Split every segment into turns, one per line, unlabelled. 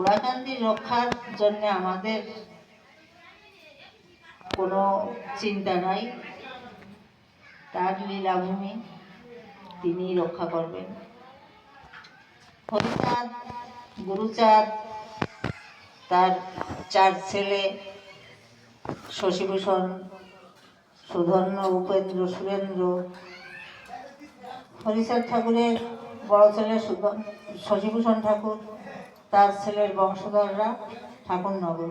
ওরাকান্দি রক্ষার জন্য আমাদের কোনো চিন্তা নাই। তার লীলাভূমি তিনি রক্ষা করবেন। হরিচাঁদ, গুরুচাঁদ, তার চার ছেলে শশীভূষণ, সুধন্য উপেন্দ্র, সুরেন্দ্র। হরিচাঁদ ঠাকুরের বড় ছেলে শশীভূষণ ঠাকুর তার ছেলের বংশধররা ঠাকুরনগর।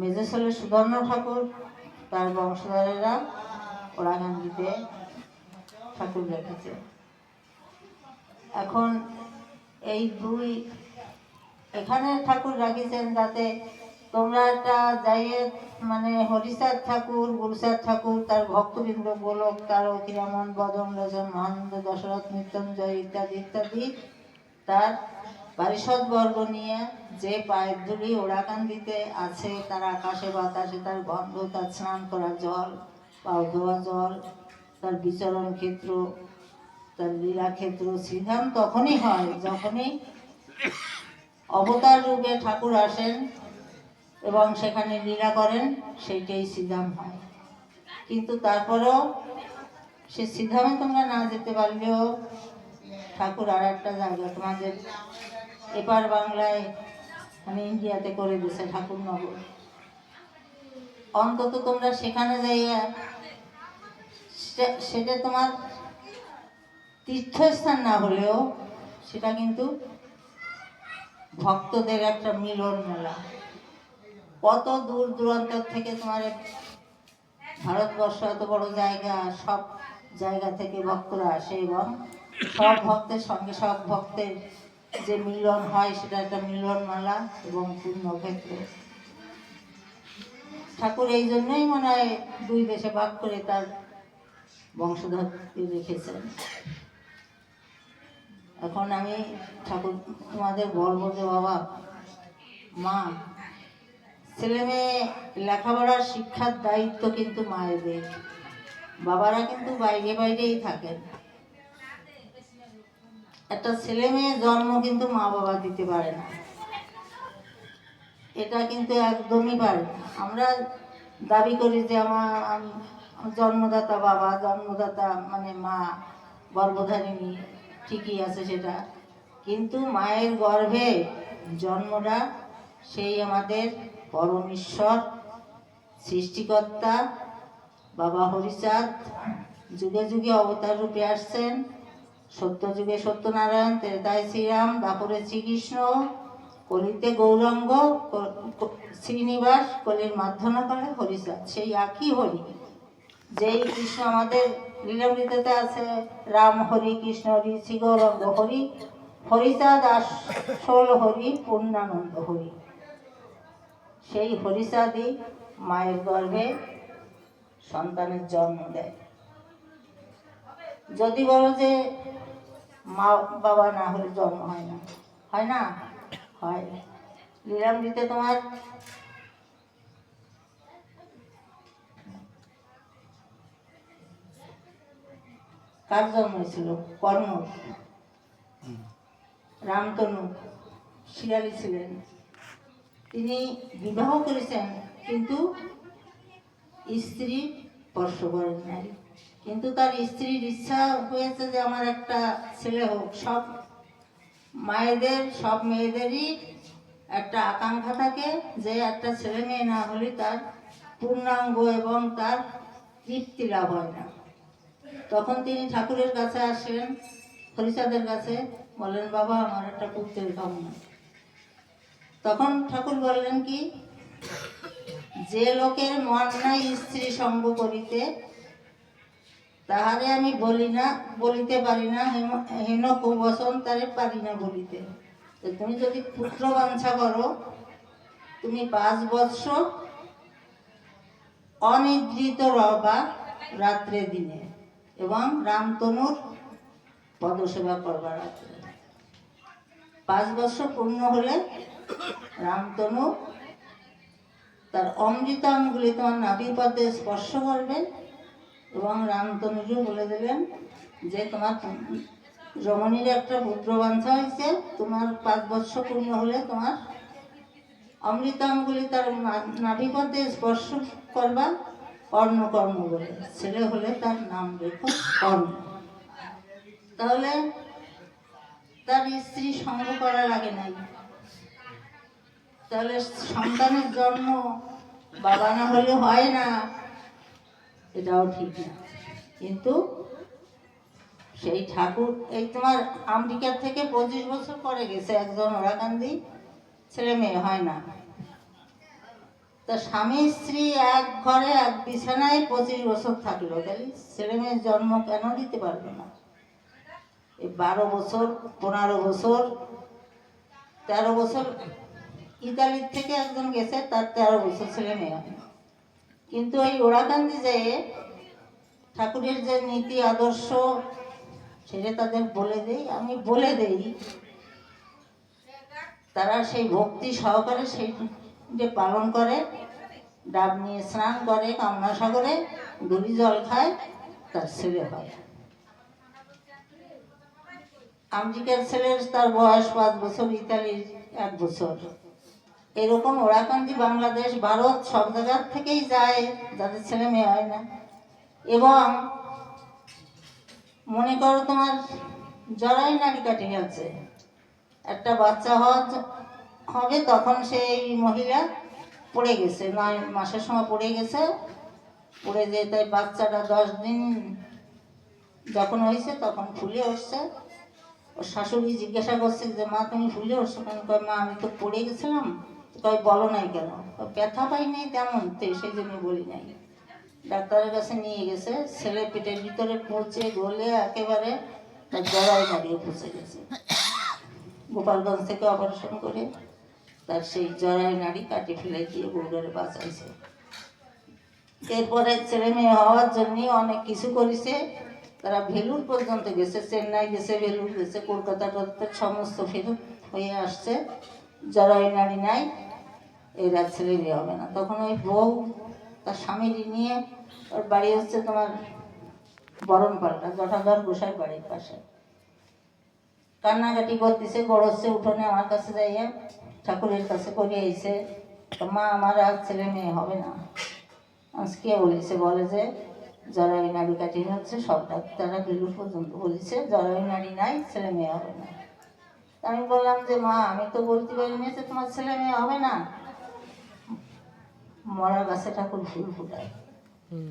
মেজ ছেলে সুধন্য ঠাকুর, তার বংশধরেরা ওরাগান্দিতে ঠাকুর রেখেছে। এখন এই দুই, এখানে ঠাকুর রাখিছেন যাতে তোমরা একটা যাইয়ে মানে হরিচাঁদ ঠাকুর গুরুচাঁদ ঠাকুর, তার ভক্তবৃন্দ, গোলক তার অখিরামন বদন লোচন মহানন্দ দশরথ মৃত্যুঞ্জয় ইত্যাদি ইত্যাদি, তার পারিষদ বর্গ নিয়ে যে পায়ের ধুলি ওড়াকান্দিতে আছে, তার আকাশে বাতাসে তার গন্ধ, তার স্নান করা জল, পাও ধোয়া জল, তার বিচরণ ক্ষেত্র, তার লীলা ক্ষেত্র তখনই হয় যখনই অবতার রূপে ঠাকুর আসেন এবং সেখানে লীলা করেন, সেইটাই শ্রীধাম হয়। কিন্তু তারপরেও সে শ্রীধামে তোমরা না যেতে পারলেও ঠাকুর আর একটা জায়গা তোমাদের এপার বাংলায় মানে ইন্ডিয়াতে করে দিছে ঠাকুরনগর। অন্তত তোমরা সেখানে যাইয়া সেটা তোমার তীর্থস্থান না হলেও সেটা কিন্তু ভক্তদের একটা মিলন মেলা। কত দূর দূরান্ত থেকে তোমার ভারতবর্ষ এত বড় জায়গা, সব জায়গা থেকে ভক্তরা আসে এবং সব ভক্তের সঙ্গে সব ভক্তের যে মিলন হয় সেটা একটা মিলন মেলা এবং পূর্ণক্ষেত্র ঠাকুর এই জন্যই মনে হয় দুই দেশে ভাগ করে তার বংশধরকে রেখেছেন। এখন আমি ঠাকুর, তোমাদের বলব যে বাবা, মা, ছেলে মেয়ে, লেখাপড়ার শিক্ষার দায়িত্ব কিন্তু মায়েদের। বাবারা কিন্তু বাইরে বাইরেই থাকেন। একটা ছেলে মেয়ে জন্ম কিন্তু মা বাবা দিতে পারে না। এটা কিন্তু একদমই পারে আমরা দাবি করি যে আমার, আম- জন্মদাতা বাবা, জন্মদাতা মানে মা, গর্ভধারিণী ঠিকই আছে সেটা। কিন্তু মায়ের গর্ভে জন্মটা সেই আমাদের পরম ঈশ্বর সৃষ্টিকর্তা, বাবা হরিচাঁদ, যুগে যুগে অবতার রূপে আসছেন। সত্য যুগে সত্যনারায়ণ, ত্রেতায় শ্রীরাম দাপরে শ্রীকৃষ্ণ, কলিতে গৌরাঙ্গ শ্রীনিবাস, কলির মাধ্যমে করে হরিচাঁদ। সেই একই হরি। যেই কৃষ্ণ আমাদের লীলামৃততে আছে, রাম হরি, কৃষ্ণ হরি শ্রী গৌরাঙ্গ হরি, হরিচাঁদ আসল হরি, পূর্ণানন্দ হরি। সেই হরিচাঁদই মায়ের গর্ভে সন্তানের জন্ম দেয়। যদি বলো যে মা বাবা না হলে জন্ম হয় না। হয় না? হয়। লীলামৃতে তোমার। কার জন্ম হয়েছিল? কর্ম রামতনু। শিয়ালি ছিলেন। তিনি বিবাহ করেছেন, কিন্তু স্ত্রী স্পর্শ করেন নাই কিন্তু তার স্ত্রীর ইচ্ছা হয়েছে যে আমার একটা ছেলে হোক। সব মায়েদের, সব মেয়েদেরই একটা আকাঙ্ক্ষা থাকে যে একটা ছেলে মেয়ে না হলে তার পূর্ণাঙ্গ এবং তার তৃপ্তি লাভ হয় না। তখন তিনি ঠাকুরের কাছে আসেন হরিচাঁদের কাছে বলেন, বাবা, আমার একটা পুত্রের কামনা তখন ঠাকুর বললেন কি, যে লোকের মন নাই স্ত্রী সঙ্গ করিতে তাহারে আমি বলি না, বলিতে পারি না হেন কুবসন তারে পারি না বলিতে। তুমি যদি পুত্র বাঞ্ছা করো, তুমি পাঁচ বৎসর অনিদ্রিত রবা রাত্রে দিনে, এবং রামতনুর পদসেবা করবা রাত্রে। পাঁচ বছর পূর্ণ হলে রামতনু তার অমৃতাঙ্গুলি তোমার নাভি পদে স্পর্শ করবে এবং রামতনুকে বলে দেবেন যে তোমার রমণীর একটা পুত্র বাঞ্ছা হয়েছে। তোমার পাঁচ বৎসর পূর্ণ হলে তোমার অমৃতাঙ্গুলি তার না- নাভিপথে স্পর্শ করবা। কর্ণ কর্ণ বলে। ছেলে হলে তার নাম রেখো কর্ণ তাহলে তার স্ত্রী সঙ্গ করা লাগে নাই। তাহলে সন্তানের জন্ম বাবা না হলে হয় না। এটাও ঠিক না। কিন্তু সেই ঠাকুর, এই তোমার আমেরিকার থেকে পঁচিশ বছর পরে গেছে একজন ওরাকান্দি। ছেলে মেয়ে, হয় না? তা স্বামী, স্ত্রী এক ঘরে, এক বিছানায় পঁচিশ বছর থাকল। তাহলে ছেলে মেয়ের জন্ম কেন দিতে পারবে না? এই বারো বছর, পনেরো বছর, তেরো বছর, ইতালির থেকে একজন গেছে, তার তেরো বছর ছেলে মেয়ে। হয়। কিন্তু এই ওরাকান্দি যেয়ে ঠাকুরের যে নীতি, আদর্শ, সেটা তাদের বলে দেই, আমি বলে দেই। তারা সেই ভক্তি সহকারে সেই যে পালন করে, ডাব নিয়ে স্নান করে, কামনা সাগরে দুলি জল খায়, তার ছেলে হয়। আমেরিকার ছেলের তার বয়স পাঁচ বছর, ইতালির এক বছর। এরকম ওরাকান্দি বাংলাদেশ, ভারত সব জায়গার থেকেই যায়, যাদের ছেলে মেয়ে হয় না। এবং মনে করো তোমার জরাই নারী কাটে গেছে একটা বাচ্চা হওয়া হবে তখন সেই মহিলা পড়ে গেছে, নয় মাসের সময় পড়ে গেছে। পড়ে যেয়ে তাই বাচ্চাটা দশ দিন যখন হয়েছে তখন ফুলে উঠছে। ওর শাশুড়ি জিজ্ঞাসা করছে যে, মা, তুমি ফুলে উঠছো কেন? মা, আমি তো পড়ে গেছিলাম। কয় বলো নাই কেন? ব্যথা পাই নাই তেমন তো সেই জন্য বলি নাই। ডাক্তারের কাছে নিয়ে গেছে, ছেলে পেটের ভিতরে পচে গলে একেবারে জড়াই নাড়িয়ে পচে গেছে। গোপালগঞ্জ থেকে অপারেশন করে তার সেই জড়াই নাড়ি কাটি ফেলে দিয়ে বউডারে বাঁচাইছে। এরপরে ছেলে মেয়ে হওয়ার জন্য অনেক কিছু করেছে। তারা ভেলুর পর্যন্ত গেছে, চেন্নাই গেছে, ভেলুর গেছে, কলকাতা সমস্ত ফেরত হয়ে আসছে। জড়াই নাড়ি নাই এরা ছেলে বিয়ে হবে না। তখন ওই বউ তার স্বামীর নিয়ে ওর বাড়ি হচ্ছে তোমার বরণ পাল্টা জটাধর গোসাই বাড়ির পাশে। কান্নাকাটি করতেছে গড়ছে উঠোনে, আমার কাছে যাইয়া ঠাকুরের কাছে করে এসে মা, আমার আর ছেলে মেয়ে হবে না। আজকে বলেছে, বলে যে জরায়ু নাড়ি কাটি হচ্ছে, সব ডাক্তাররা বেলুর পর্যন্ত বলেছে জরায়ু নাড়ি নাই, ছেলে মেয়ে হবে না। আমি বললাম যে, মা, আমি তো বলতে পারি না যে তোমার ছেলে মেয়ে হবে না। মরা গাছে ঠাকুর ফুল ফুটায়।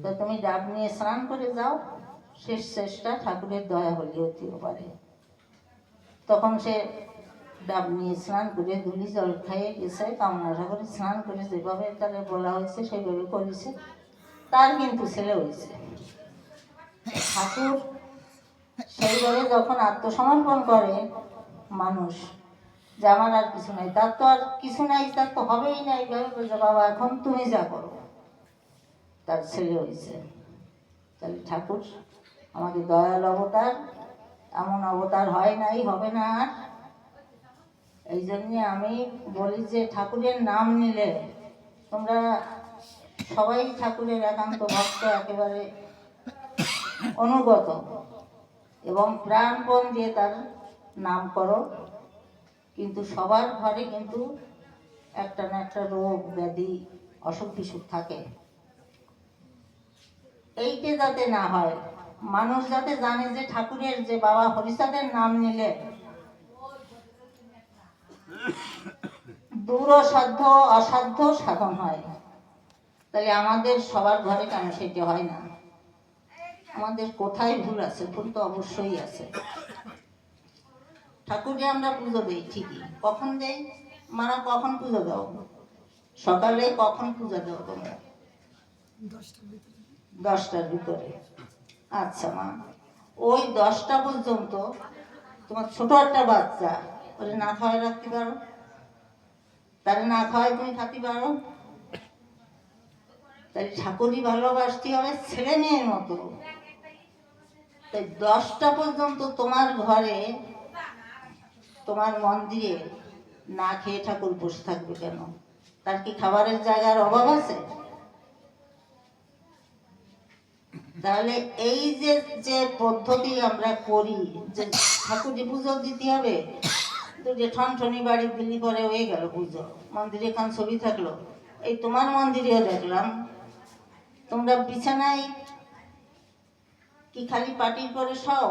তো তুমি ডাব নিয়ে স্নান করে যাও শেষ শেষটা ঠাকুরের দয়া হলে হতেও পারে তখন সে ডাব নিয়ে স্নান করে ধুলি জল খাইয়ে গেছে কামনা ঠাকুরে স্নান করে যেভাবে তাকে বলা হয়েছে সেইভাবে করেছে। তার কিন্তু ছেলে হয়েছে। ঠাকুর সেইভাবে যখন আত্মসমর্পণ করে মানুষ যে আর কিছু নাই। তার তো আর কিছু নাই, তার তো হবেই না এইভাবে বলছে, বাবা, এখন তুমি যা করো। তার ছেলে হয়েছে। তাহলে ঠাকুর, আমাকে দয়াল অবতার, এমন অবতার হয় নাই, হবে না আর। এই জন্যে আমি বলি যে, ঠাকুরের নাম নিলে তোমরা সবাই ঠাকুরের একান্ত ভক্ত, একেবারে অনুগত এবং প্রাণপণ দিয়ে তার নাম করো। কিন্তু সবার ঘরে কিন্তু একটা না একটা রোগ, ব্যাধি, অসুখ বিসুখ থাকে। এইটা যাতে না হয়, মানুষ যাতে জানে যে ঠাকুরের যে বাবা হরিচাঁদের নাম নিলে, দূর সাধ্য অসাধ্য সাধন হয়। তাহলে আমাদের সবার ঘরে কেন সেটি হয় না? আমাদের কোথায় ভুল আছে? ভুল তো অবশ্যই আছে। ঠাকুরকে আমরা পুজো দিই ঠিকই। কখন দেই? মারা কখন পুজো দাও সকালে কখন পুজো দাও তোমরা? দশটার ভিতরে। আচ্ছা মা। ওই দশটা পর্যন্ত তোমার ছোট একটা বাচ্চা ওরে না খাওয়াই রাখতে পারো? তারে না খাওয়াই তুমি থাকতে পারো? তাই ঠাকুরই ভালোবাসতে হবে ছেলে মেয়ের মতো। তাই দশটা পর্যন্ত তোমার ঘরে তোমার মন্দিরে না খেয়ে ঠাকুর বসে থাকবে কেন? তার কি খাবারের জায়গার অভাব আছে? তাহলে এই যে যে পদ্ধতি আমরা করি, যে ঠাকুর পুজো দিতে হবে, তো যে ঠনঠনি বাড়ি দিল্লি পরে হয়ে গেল পুজো, মন্দিরে খান ছবি থাকল, এই তোমার মন্দিরেও দেখলাম। তোমরা বিছানায় কি খালি পাটির পরে সব